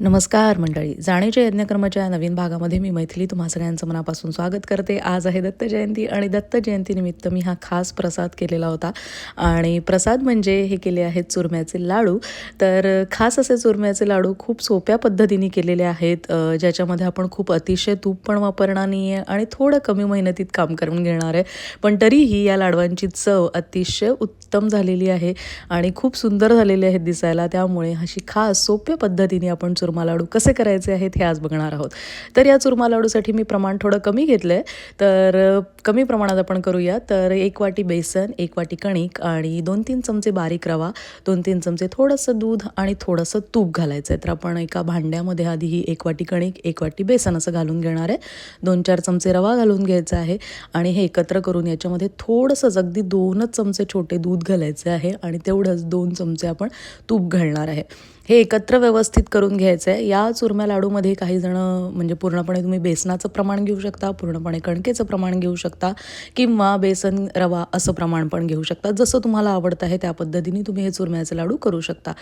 नमस्कार मंडळी. जाणीच्या यज्ञक्रमाच्या या नवीन भागामध्ये मी मैथिली तुम्हा सगळ्यांचं मनापासून स्वागत करते. आज आहे दत्त जयंती आणि दत्त जयंतीनिमित्त मी हा खास प्रसाद केलेला होता. आणि प्रसाद म्हणजे हे केले आहेत चुरम्याचे लाडू. तर खास असे चुरम्याचे लाडू खूप सोप्या पद्धतीने केलेले आहेत. ज्याच्यामध्ये आपण खूप अतिशय तूप पण वापरणार नाही आहे आणि थोडं कमी मेहनतीत काम करून घेणार आहे. पण तरीही या लाडवांची चव अतिशय उत्तम झालेली आहे आणि खूप सुंदर झालेले आहेत दिसायला. त्यामुळे अशी खास सोप्या पद्धतीने आपण चुरमा लाडू कसे करायचे आहेत हे आज बघणार आहोत. तर या चुरमा लाडूसाठी मी प्रमाण थोडं कमी घेतलं आहे तर कमी प्रमाणात आपण करूया. तर एक वाटी बेसन एक वाटी कणिक आणि दोन तीन चमचे बारीक रवा दोन तीन चमचे थोडंसं दूध आणि थोडंसं तूप घालायचं आहे तर आपण एका भांड्यामध्ये आधी ही एक वाटी कणिक एक वाटी बेसन असं घालून घेणार आहे. दोन चार चमचे रवा घालून घ्यायचा आहे आणि हे एकत्र करून याच्यामध्ये थोडंसं अगदी दोनच चमचे छोटे दूध घालायचे आहे आणि तेवढंच दोन चमचे आपण तूप घालणार आहे. हे एकत्र व्यवस्थित करून घ्यायचं आहे या चुरम्या लाडूमध्ये काही जण म्हणजे पूर्णपणे तुम्ही बेसनाचं प्रमाण घेऊ शकता पूर्णपणे कणकेचं प्रमाण घेऊ शकता किंवा बेसन रवा असं प्रमाण पण घेऊ शकता. जसं तुम्हाला आवडतं आहे त्या पद्धतीने तुम्ही हे चुरम्याचे लाडू करू शकता.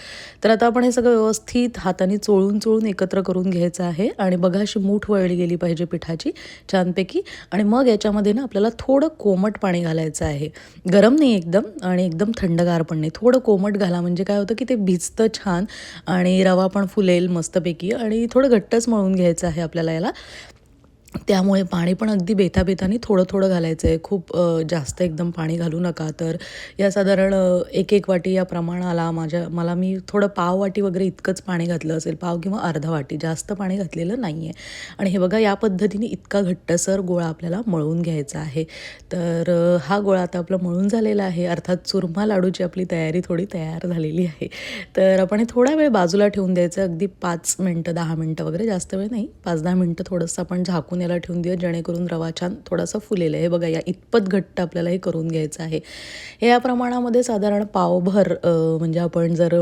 तर आता आपण हे सगळं व्यवस्थित हाताने चोळून चोळून एकत्र करून घ्यायचं आहे आणि बघा अशी मूठ वळली गेली पाहिजे पिठाची छानपैकी आणि मग याच्यामध्ये ना आपल्याला थोडं कोमट पाणी घालायचं आहे. गरम नाही एकदम आणि एकदम थंडगार पण नाही. थोडं कोमट घाला म्हणजे काय होतं की ते भिजतं छान आणि रवा पण फुलेल मस्तपैकी. आणि थोडं घट्टच मळून घ्यायचं आहे आपल्याला याला. त्यामुळे पाणी पण अगदी बेताबेताने थोडं थोडं घालायचं आहे खूप जास्त एकदम पाणी घालू नका. तर या साधारण एक एक वाटी या प्रमाणाला माझ्या मला मी थोडं पाव वाटी वगैरे इतकंच पाणी घातलं असेल पाव किंवा अर्धा वाटी. जास्त पाणी घातलेलं नाही आहे आणि हे बघा या पद्धतीने इतका घट्टसर गोळा आपल्याला मळून घ्यायचा आहे. तर हा गोळा आता आपला मळून झालेला आहे. अर्थात चुरमा लाडूची आपली तयारी थोडी तयार झालेली आहे. तर आपण हे थोडा वेळ बाजूला ठेवून द्यायचं. अगदी पाच मिनटं दहा मिनटं वगैरे जास्त वेळ नाही. पाच दहा मिनटं थोडंसं आपण झाकून याला ठेवून देऊया जेणेकरून रवा छान थोडासा फुलेला आहे. बघा या इतपत घट्ट आपल्याला हे करून घ्यायचं आहे. या प्रमाणामध्ये साधारण पावभर म्हणजे आपण जर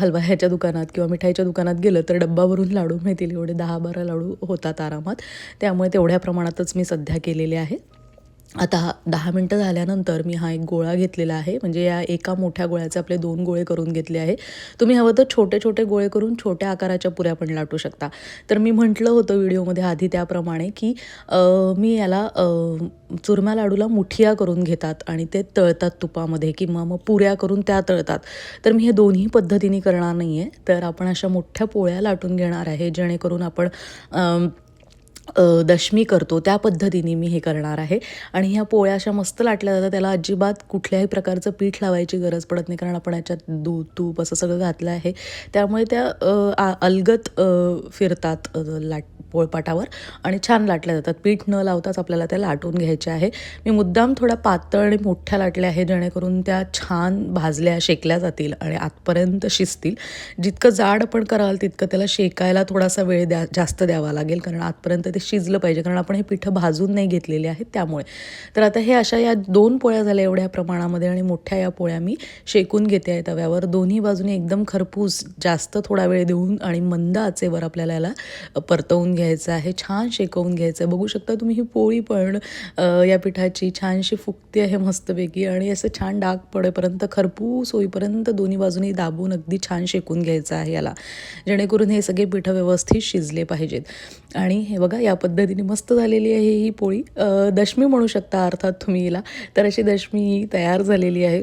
हलवा ह्याच्या दुकानात किंवा मिठाईच्या दुकानात गेलं तर डब्बा भरून लाडू मिळतील. एवढे दहा बारा लाडू होतात आरामात. त्यामुळे तेवढ्या प्रमाणातच मी सध्या केलेले आहे. आता हा दहा मिनटं झाल्यानंतर मी हा एक गोळा घेतलेला आहे. म्हणजे या एका मोठ्या गोळ्याचे आपले दोन गोळे करून घेतले आहे. तुम्ही हवं तर छोटे छोटे गोळे करून छोट्या आकाराच्या पुऱ्या पण लाटू शकता. तर मी म्हटलं होतं व्हिडिओमध्ये आधी त्याप्रमाणे की मी याला चुरम्या लाडूला मुठिया करून घेतात आणि ते तळतात तुपामध्ये किंवा मग पुऱ्या करून त्या तळतात. तर मी हे दोन्ही पद्धतीने करणार नाही आहे तर आपण अशा मोठ्या पोळ्या लाटून घेणार आहे जेणेकरून आपण दशमी करतो त्या पद्धतीने मी हे करणार आहे. आणि ह्या पोळ्या अशा मस्त लाटल्या जातात त्याला अजिबात कुठल्याही प्रकारचं पीठ लावायची गरज पडत नाही कारण आपण याच्यात दूध तूप असं सगळं घातलं आहे. त्यामुळे त्या आ- अलगत फिरतात लाट पोळपाटावर आणि छान लाटल्या जातात. पीठ न लावताच आपल्याला त्या लाटून घ्यायच्या आहे. मी मुद्दाम थोड्या पातळ आणि मोठ्या लाटल्या आहे जेणेकरून त्या छान भाजल्या शेकल्या जातील आणि आतपर्यंत शिजतील. जितकं जाड आपण कराल तितकं त्याला शेकायला थोडासा वेळ द्या जास्त द्यावा लागेल कारण आतपर्यंत ते शिजलं पाहिजे कारण आपण हे पिठं भाजून नाही घेतलेले आहेत त्यामुळे. तर आता हे अशा या दोन पोळ्या झाल्या एवढ्या प्रमाणामध्ये आणि मोठ्या या पोळ्या मी शेकून घेते आहे तव्यावर. दोन्ही बाजूने एकदम खरपूस जास्त थोडा वेळ देऊन आणि मंद आचेवर आपल्याला याला परतवून घ्यायचं आहे छान शेकवून घ्यायचं आहे. बघू शकता तुम्ही ही पोळी पण या पिठाची छानशी फुगती आहे मस्तपैकी आणि असं छान डाग पडेपर्यंत खरपूस होईपर्यंत दोन्ही बाजूने दाबून अगदी छान शेकून घ्यायचं आहे याला. जेणेकरून हे सगळे पिठं व्यवस्थित शिजले पाहिजेत. आणि हे बघा या पद्धतीने मस्त झालेली आहे ही पोळी. दशमी म्हणू शकता अर्थात तुम्ही हिला. तर अशी दशमी ही तयार झालेली आहे.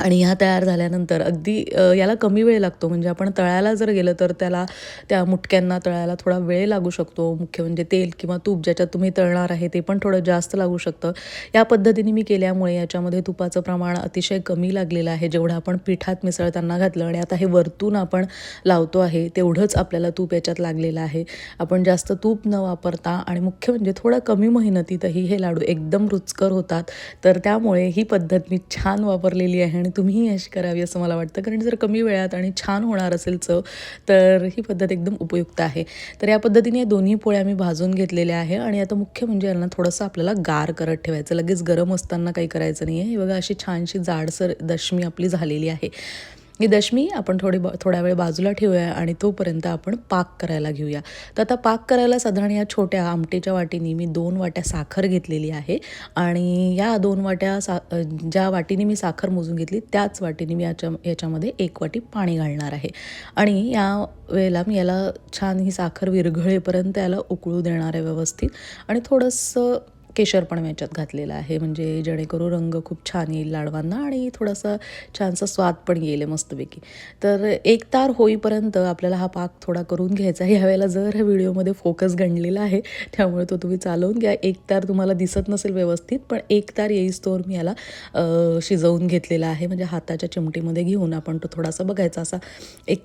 आणि ह्या तयार झाल्यानंतर अगदी याला कमी वेळ लागतो. म्हणजे आपण तळायला जर गेलं तर त्याला त्या मुटक्यांना तळायला थोडा वेळ लागू शकतो. मुख्य म्हणजे तेल किंवा तूप ज्याच्यात तुम्ही तळणार आहे ते पण थोडं जास्त लागू शकतं. या पद्धतीने मी केल्यामुळे याच्यामध्ये तुपाचं प्रमाण अतिशय कमी लागलेलं आहे. जेवढं आपण पिठात मिसळताना घातलं आणि आता हे वरतून आपण लावतो आहे तेवढंच आपल्याला तूप याच्यात लागलेलं आहे. आपण जास्त तूप न वापरता आणि मुख्य म्हणजे थोडं कमी मेहनतीतही हे लाडू एकदम रुचकर होतात. तर त्यामुळे ही पद्धत मी छान वापरलेली आहे आणि तुम्हीही अशी करावी असं मला वाटतं. कारण जर कमी वेळात आणि छान होणार असेल चव तर ही पद्धत एकदम उपयुक्त आहे. तर या पद्धतीने या दोन्ही पोळ्या मी भाजून घेतलेल्या आहे. आणि आता मुख्य म्हणजे यांना थोडंसं आपल्याला गार करत ठेवायचं. लगेच गरम असताना काही करायचं नाही आहे हे बघा अशी छानशी जाडसर दशमी आपली झालेली आहे. ही दशमी आपण थोडी ब थोड्या वेळ बाजूला ठेवूया आणि तोपर्यंत आपण पाक करायला घेऊया. तर आता पाक करायला साधारण या छोट्या आमटेच्या वाटीने मी दोन वाट्या साखर घेतलेली आहे आणि या दोन वाट्या सा ज्या वाटीने मी साखर मोजून घेतली त्याच वाटीने मी याच्या याच्यामध्ये एक वाटी पाणी घालणार आहे. आणि या वेळेला मी याला छान ही साखर विरघळेपर्यंत याला उकळू देणार आहे व्यवस्थित. आणि थोडंसं केशर पण मी याच्यात घातलेलं आहे. म्हणजे जेणेकरून रंग खूप छान येईल लाडवांना आणि थोडासा छानसा स्वाद पण येईल मस्तपैकी. तर एक तार होईपर्यंत आपल्याला हा पाक थोडा करून घ्यायचा आहे. ह्यावेळेला जर ह्या व्हिडिओमध्ये फोकस गणलेला आहे त्यामुळे तो तुम्ही चालवून घ्या. एक तार तुम्हाला दिसत नसेल व्यवस्थित पण एक तार येईस्तोवर मी याला शिजवून घेतलेला आहे. म्हणजे हाताच्या चिमटीमध्ये घेऊन आपण तो थोडासा बघायचा असा एक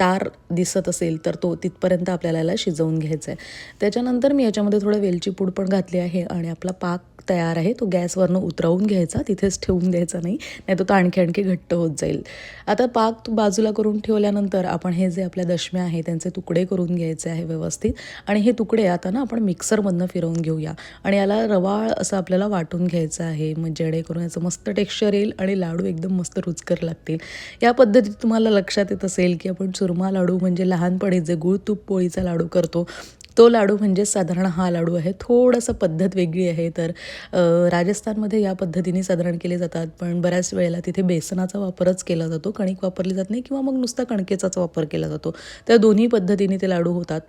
तार दिसत असेल तर तो तिथपर्यंत आपल्याला याला शिजवून घ्यायचा आहे त्याच्यानंतर मी याच्यामध्ये थोडं वेलची पूड पण घातली आहे आणि आपला पाक तयार आहे. तो गॅसवरनं उतरवून घ्यायचा तिथेच ठेवून द्यायचा नाही नाही तर तो आणखी आणखी घट्ट होत जाईल. आता पाक बाजूला करून ठेवल्यानंतर आपण हे जे आपल्या दशम्या आहे त्यांचे तुकडे करून घ्यायचे आहे व्यवस्थित. आणि हे तुकडे आता ना आपण मिक्सरमधनं फिरवून घेऊया. आणि याला रवाळ असं आपल्याला वाटून घ्यायचं आहे मग जेणेकरून याचं मस्त टेक्स्चर येईल आणि लाडू एकदम मस्त रुचकर लागतील. या पद्धतीत तुम्हाला लक्षात येत असेल की आपण चुरमा लाडू म्हणजे लहानपणी जे गुळ तूप पोळीचा लाडू करतो तो लाडू म्हणजे साधारण हा लाडू आहे. थोडंसं पद्धत वेगळी आहे. तर राजस्थानमध्ये या पद्धतीने साधारण केले जातात पण बऱ्याच वेळेला तिथे बेसनाचा वापरच केला जातो. कणिक वापरली जात नाही किंवा मग नुसता कणकेचाच वापर केला जातो. त्या दोन्ही पद्धतीने ते लाडू होतात.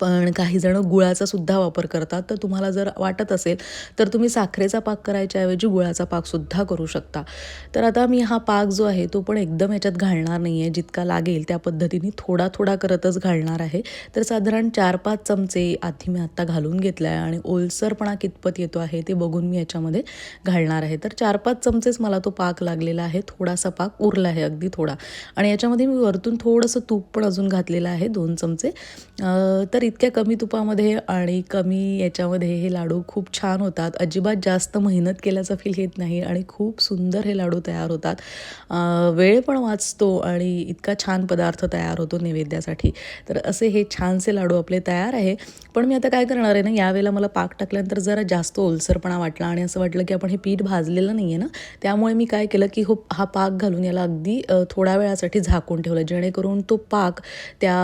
पण काही जण गुळाचा सुद्धा वापर करतात. तर तुम्हाला जर वाटत असेल तर तुम्ही साखरेचा पाक करायच्याऐवजी गुळाचा पाकसुद्धा करू शकता. तर आता मी हा पाक जो आहे तो पण एकदम याच्यात घालणार नाही आहे जितका लागेल त्या पद्धतीने थोडा थोडा करतच घालणार आहे. तर साधारण चार पाच चमचे आधी मी आत्ता घालून घेतला आहे आणि ओलसरपणा कितपत येतो आहे ते बघून मी याच्यामध्ये घालणार आहे. तर चार पाच चमचेच मला तो पाक लागलेला आहे. थोडासा पाक उरला आहे अगदी थोडा. आणि याच्यामध्ये मी वरतून थोडंसं तूप पण अजून घातलेलं आहे दोन चमचे. तर इतक्या कमी तुपामध्ये आणि कमी याच्यामध्ये हे लाडू खूप छान होतात. अजिबात जास्त मेहनत केल्याचा फील येत नाही आणि खूप सुंदर हे लाडू तयार होतात. वेळ पण वाचतो आणि इतका छान पदार्थ तयार होतो नैवेद्यासाठी. तर असे हे छानसे लाडू आपले तयार आहे. पण मी आता काय करणार आहे ना यावेळेला मला पाक टाकल्यानंतर जरा जास्त ओलसरपणा वाटला आणि असं वाटलं की आपण हे पीठ भाजलेलं नाही आहे ना त्यामुळे मी काय केलं की हो हा पाक घालून याला अगदी थोड्या वेळासाठी झाकून ठेवलं. जेणेकरून तो पाक त्या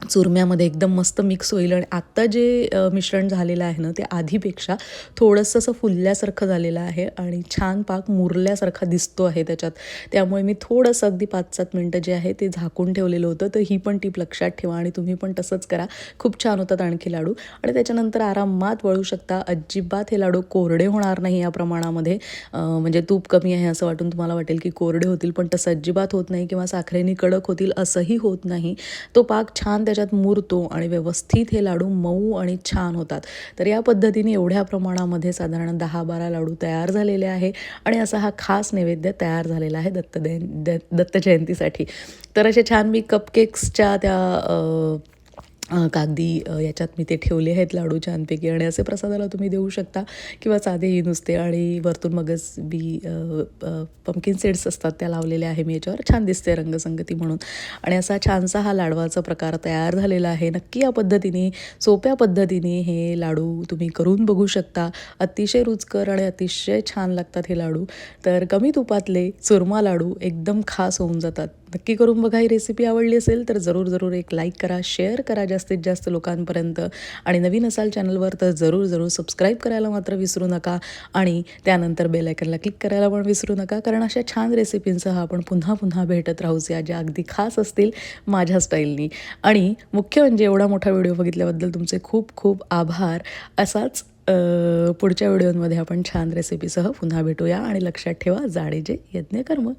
चुरम्यामध्ये एकदम मस्त मिक्स होईल. आणि आत्ता जे मिश्रण झालेलं आहे ना ते आधीपेक्षा थोडंसं असं फुलल्यासारखं झालेलं आहे. आणि छान पाक मुरल्यासारखा दिसतो आहे त्याच्यात. त्यामुळे मी थोडंसं अगदी पाच सात मिनटं जे आहे ते झाकून ठेवलेलं होतं. तर ही पण टीप लक्षात ठेवा आणि तुम्ही पण तसंच करा. खूप छान होतात आणखी लाडू. आणि त्याच्यानंतर आरामात वळू शकता. अजिबात हे लाडू कोरडे होणार नाही या प्रमाणामध्ये. म्हणजे तूप कमी आहे असं वाटून तुम्हाला वाटेल की कोरडे होतील पण तसं अजिबात होत नाही किंवा साखरेने कडक होतील असंही होत नाही. तो पाक छान त्याच्यात मुरतो आणि व्यवस्थित हे लाडू मऊ आणि छान होतात. तर या पद्धतीने एवढ्या प्रमाणामध्ये साधारण दहा बारा लाडू तयार झालेले आहे आणि असा हा खास नैवेद्य तयार झालेला आहे दत्त द दत्त जयंतीसाठी. तर असे छान मी कपकेक्सच्या त्या कागदी याच्यात मी ते ठेवले आहेत लाडू छानपैकी आणि असे प्रसादाला तुम्ही देऊ शकता किंवा साधेही नुसते आणि वरतून मगच बी पंकिन सीड्स असतात त्या लावलेल्या आहे मी याच्यावर. छान दिसते रंगसंगती म्हणून. आणि असा छानसा हा लाडवाचा प्रकार तयार झालेला आहे. नक्की या पद्धतीने सोप्या पद्धतीने हे लाडू तुम्ही करून बघू शकता. अतिशय रुचकर आणि अतिशय छान लागतात हे लाडू. तर कमी तुपातले चुरमा लाडू एकदम खास होऊन जातात. नक्की करून बघा ही रेसिपी आवडली असेल तर जरूर जरूर एक लाईक करा शेअर करा जास्तीत जास्त लोकांपर्यंत. आणि नवीन असाल चॅनलवर तर जरूर जरूर सबस्क्राईब करायला मात्र विसरू नका. आणि त्यानंतर बेल आयकनला क्लिक करायला पण विसरू नका. कारण अशा छान रेसिपींसह आपण पुन्हा पुन्हा भेटत राहूच या ज्या अगदी खास असतील माझ्या स्टाईलनी आणि मुख्य म्हणजे एवढा मोठा व्हिडिओ बघितल्याबद्दल तुमचे खूप खूप आभार. असाच पुढच्या व्हिडिओमध्ये आपण छान रेसिपीसह पुन्हा भेटूया. आणि लक्षात ठेवा जाडेजे यज्ञ कर्म